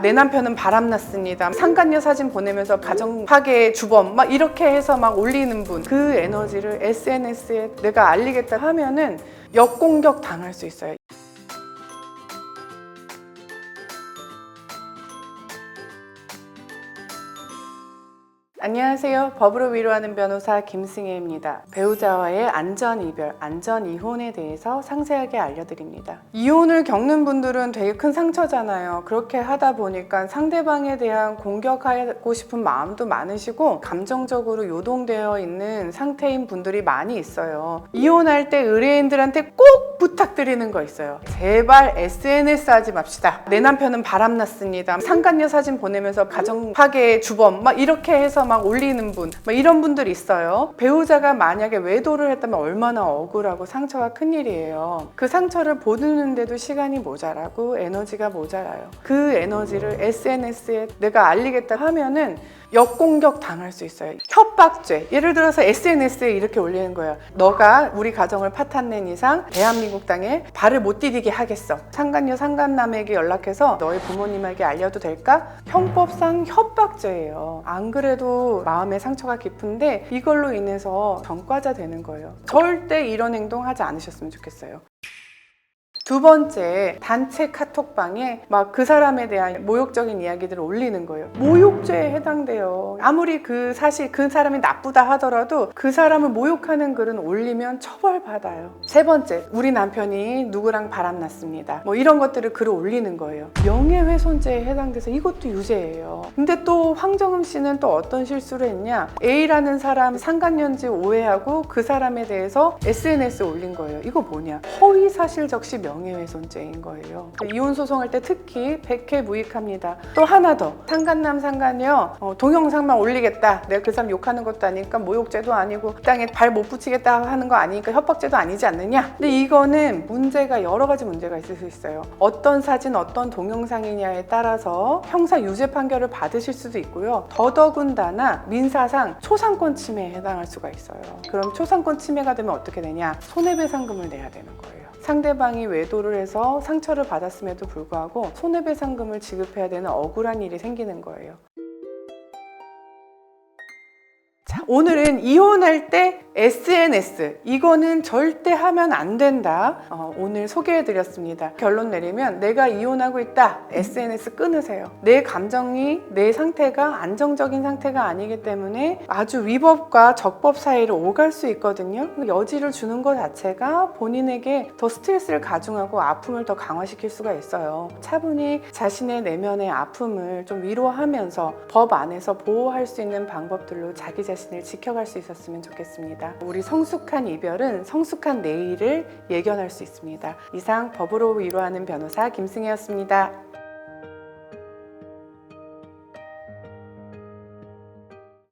내 남편은 바람났습니다. 상간녀 사진 보내면서 가정 파괴 주범 막 이렇게 해서 막 올리는 분 그 에너지를 SNS에 내가 알리겠다 하면은 역공격 당할 수 있어요. 안녕하세요. 법으로 위로하는 변호사 김승혜입니다. 배우자와의 안전 이별, 안전 이혼에 대해서 상세하게 알려드립니다. 이혼을 겪는 분들은 되게 큰 상처잖아요. 그렇게 하다 보니까 상대방에 대한 공격하고 싶은 마음도 많으시고 감정적으로 요동되어 있는 상태인 분들이 많이 있어요. 이혼할 때 의뢰인들한테 꼭 부탁드리는 거 있어요. 제발 SNS 하지 맙시다. 내 남편은 바람났습니다. 상간녀 사진 보내면서 가정 파괴 주범 막 이렇게 해서 막 올리는 분, 막 이런 분들 있어요. 배우자가 만약에 외도를 했다면 얼마나 억울하고 상처가 큰 일이에요. 그 상처를 보는데도 시간이 모자라고 에너지가 모자라요. 그 에너지를 SNS에 내가 알리겠다 하면은 역공격 당할 수 있어요. 협박죄. 예를 들어서 SNS에 이렇게 올리는 거예요. 너가 우리 가정을 파탄낸 이상 대한민국 땅에 발을 못 디디게 하겠어. 상간녀 상간남에게 연락해서 너희 부모님에게 알려도 될까? 형법상 협박죄예요. 안 그래도 마음에 상처가 깊은데 이걸로 인해서 전과자 되는 거예요. 절대 이런 행동 하지 않으셨으면 좋겠어요. 두 번째, 단체 카톡방에 막 그 사람에 대한 모욕적인 이야기들을 올리는 거예요. 모욕죄에 해당돼요. 아무리 그 사실 그 사람이 나쁘다 하더라도 그 사람을 모욕하는 글은 올리면 처벌받아요. 세 번째, 우리 남편이 누구랑 바람났습니다. 뭐 이런 것들을 글을 올리는 거예요. 명예훼손죄에 해당돼서 이것도 유죄예요. 근데 또 황정음 씨는 또 어떤 실수를 했냐? A라는 사람 상간년지 오해하고 그 사람에 대해서 SNS에 올린 거예요. 이거 뭐냐? 허위 사실 적시 명 예훼손죄인 거예요. 이혼 소송할 때 특히 100회 무익합니다. 또 하나 더 상간남 상간녀 어, 동영상만 올리겠다. 내가 그 사람 욕하는 것도 아니니까 모욕죄도 아니고 땅에 발 못 붙이겠다 하는 거 아니니까 협박죄도 아니지 않느냐? 근데 이거는 문제가 여러 가지 문제가 있을 수 있어요. 어떤 사진, 어떤 동영상이냐에 따라서 형사 유죄 판결을 받으실 수도 있고요. 더더군다나 민사상 초상권 침해에 해당할 수가 있어요. 그럼 초상권 침해가 되면 어떻게 되냐? 손해배상금을 내야 되는 거예요. 상대방이 외 도를 해서 상처를 받았음에도 불구하고 손해배상금을 지급해야 되는 억울한 일이 생기는 거예요. 자, 오늘은 이혼할 때 SNS 이거는 절대 하면 안 된다. 어, 오늘 소개해드렸습니다. 결론 내리면 내가 이혼하고 있다. SNS 끊으세요. 내 감정이 내 상태가 안정적인 상태가 아니기 때문에 아주 위법과 적법 사이를 오갈 수 있거든요. 그 여지를 주는 것 자체가 본인에게 더 스트레스를 가중하고 아픔을 더 강화시킬 수가 있어요. 차분히 자신의 내면의 아픔을 좀 위로하면서 법 안에서 보호할 수 있는 방법들로 자기 자신을 지켜갈 수 있었으면 좋겠습니다. 우리 성숙한 이별은 성숙한 내일을 예견할 수 있습니다. 이상 법으로 위로하는 변호사 김승혜였습니다.